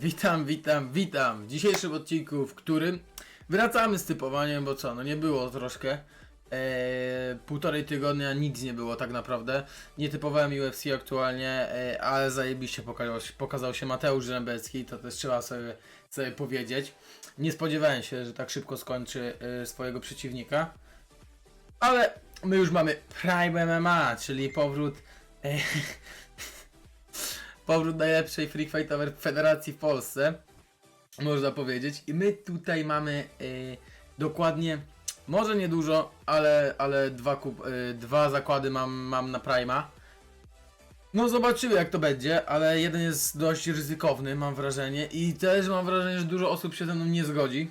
Witam, witam, witam w dzisiejszym odcinku, w którym wracamy z typowaniem, bo co, no nie było troszkę. Eee, półtorej tygodnia nic nie było tak naprawdę. Nie typowałem UFC aktualnie, e, ale zajebiście pokazał, pokazał się Mateusz Rzębecki, to też trzeba sobie, sobie powiedzieć. Nie spodziewałem się, że tak szybko skończy e, swojego przeciwnika. Ale my już mamy Prime MMA, czyli powrót e, powrót najlepszej Free federacji w Polsce, można powiedzieć. I my tutaj mamy y, dokładnie, może nie dużo, ale, ale dwa, kup, y, dwa zakłady mam, mam na Prima. No zobaczymy jak to będzie, ale jeden jest dość ryzykowny, mam wrażenie. I też mam wrażenie, że dużo osób się ze mną nie zgodzi.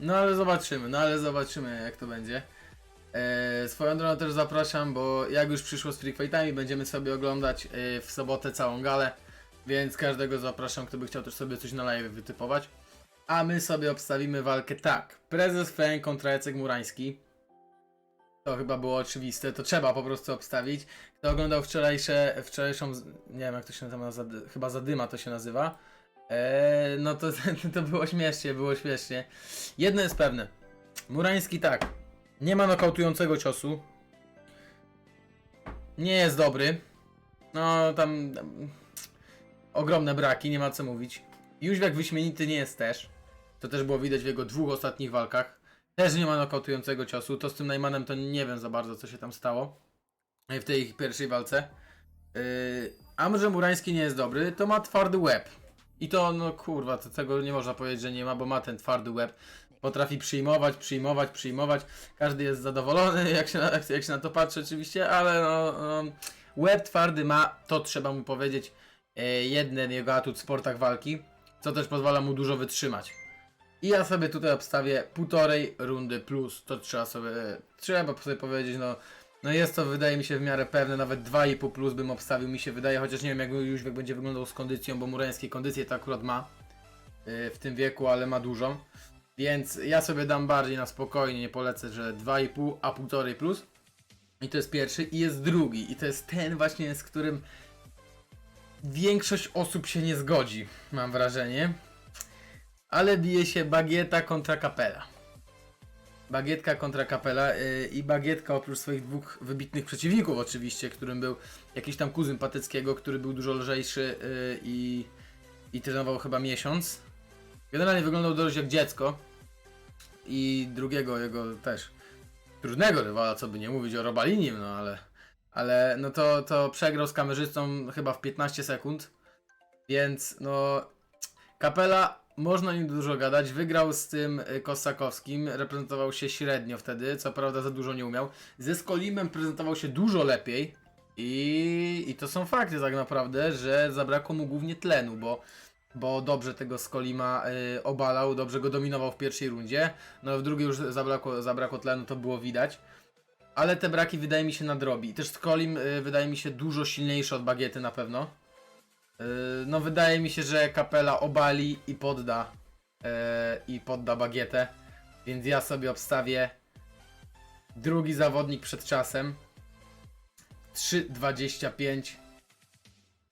No ale zobaczymy, no ale zobaczymy jak to będzie. E, swoją drogą też zapraszam, bo jak już przyszło z Free Fightami, będziemy sobie oglądać e, w sobotę całą galę, więc każdego zapraszam, kto by chciał też sobie coś na live wytypować. A my sobie obstawimy walkę tak. Prezes Feng kontra Jacek Murański. To chyba było oczywiste, to trzeba po prostu obstawić. Kto oglądał wczorajsze, wczorajszą, nie wiem jak to się nazywa, chyba Zadyma to się nazywa. E, no to, to było śmiesznie, było śmiesznie. Jedno jest pewne. Murański tak, nie ma nokautującego ciosu. Nie jest dobry. No, tam, tam ogromne braki, nie ma co mówić. Jóźwiak wyśmienity nie jest też. To też było widać w jego dwóch ostatnich walkach. Też nie ma nokautującego ciosu. To z tym Najmanem to nie wiem za bardzo, co się tam stało. W tej pierwszej walce. Yy, a może Murański nie jest dobry, to ma twardy łeb. I to, no kurwa, to tego nie można powiedzieć, że nie ma, bo ma ten twardy łeb. Potrafi przyjmować, przyjmować, przyjmować. Każdy jest zadowolony, jak się na, jak się na to patrzy oczywiście, ale no, no łeb twardy ma, to trzeba mu powiedzieć, e, jeden jego atut w sportach walki, co też pozwala mu dużo wytrzymać. I ja sobie tutaj obstawię półtorej rundy plus, to trzeba sobie, trzeba sobie powiedzieć, no, no jest to wydaje mi się w miarę pewne, nawet 2,5 plus bym obstawił, mi się wydaje, chociaż nie wiem jak już będzie wyglądał z kondycją, bo Murańskiej kondycję to akurat ma e, w tym wieku, ale ma dużą. Więc ja sobie dam bardziej na spokojnie, nie polecę, że 2,5, a 1,5 plus. I to jest pierwszy. I jest drugi. I to jest ten właśnie, z którym większość osób się nie zgodzi, mam wrażenie. Ale bije się Bagieta kontra Kapela. Bagietka kontra Kapela yy, i Bagietka oprócz swoich dwóch wybitnych przeciwników oczywiście, którym był jakiś tam kuzyn Patyckiego, który był dużo lżejszy yy, i, i trenował chyba miesiąc. Generalnie wyglądał dość jak dziecko. I drugiego jego też trudnego rywala, co by nie mówić o Robalinim, no ale ale no to, to przegrał z kamerzystą chyba w 15 sekund. Więc no Kapela można nim dużo gadać. Wygrał z tym y, Kosakowskim, reprezentował się średnio wtedy, co prawda za dużo nie umiał. Ze Skolimem prezentował się dużo lepiej. I, I to są fakty tak naprawdę, że zabrakło mu głównie tlenu, bo bo dobrze tego Skolima y, obalał, dobrze go dominował w pierwszej rundzie. No w drugiej już zabrakło, zabrakło tlenu, to było widać. Ale te braki wydaje mi się nadrobi. Też Skolim y, wydaje mi się dużo silniejszy od Bagiety na pewno. Y, no wydaje mi się, że Kapela obali i podda y, i podda Bagietę. Więc ja sobie obstawię drugi zawodnik przed czasem. 3,25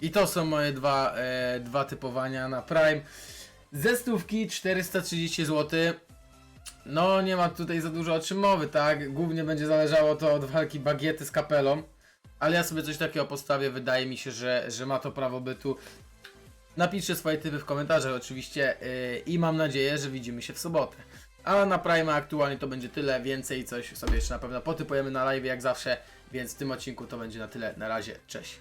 i to są moje dwa, e, dwa typowania na Prime. Ze stówki 430 zł. No, nie ma tutaj za dużo o czym mowy, tak? Głównie będzie zależało to od walki bagiety z kapelą. Ale ja sobie coś takiego postawię. Wydaje mi się, że, że ma to prawo bytu. Napiszcie swoje typy w komentarzach oczywiście yy, i mam nadzieję, że widzimy się w sobotę. A na Prime aktualnie to będzie tyle, więcej coś sobie jeszcze na pewno potypujemy na live jak zawsze, więc w tym odcinku to będzie na tyle. Na razie, cześć.